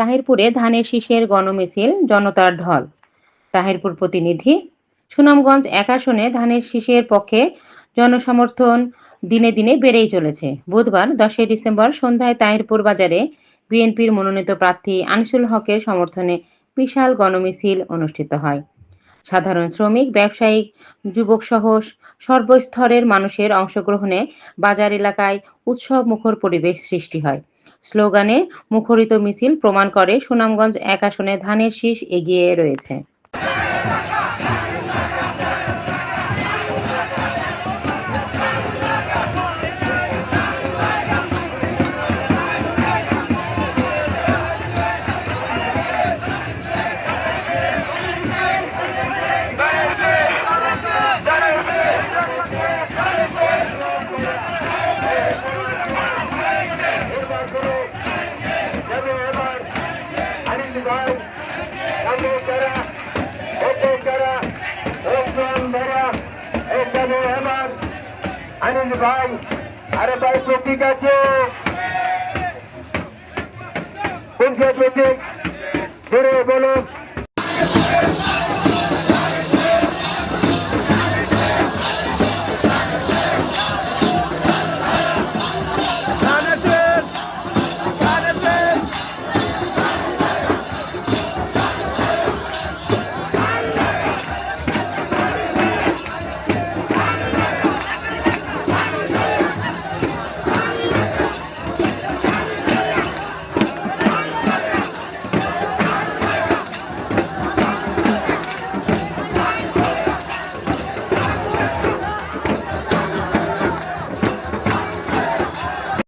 তাহিরপুরে ধানের শীষের গণমিছিল, জনতার ঢল। তাহিরপুর প্রতিনিধি, সুনামগঞ্জ এক আসনে ধানের শীষের পক্ষে জনসমর্থন দিনে দিনে বেড়েই চলেছে। বুধবার দশই ডিসেম্বর সন্ধ্যায় তাহিরপুর বাজারে বিএনপির মনোনীত প্রার্থী আনিসুল হকের সমর্থনে বিশাল গণমিছিল অনুষ্ঠিত হয়। সাধারণ শ্রমিক, ব্যবসায়িক, যুবক সহ সর্বস্তরের মানুষের অংশগ্রহণে বাজার এলাকায় উৎসব মুখর পরিবেশ সৃষ্টি হয়। স্লোগানে মুখরিত মিছিল প্রমাণ করে সুনামগঞ্জ এক আসনে ধানের শীষ এগিয়ে রয়েছে। আনিস ভাই আরে ভাই প্রতীক আছে কোন সে প্রতীক ধরে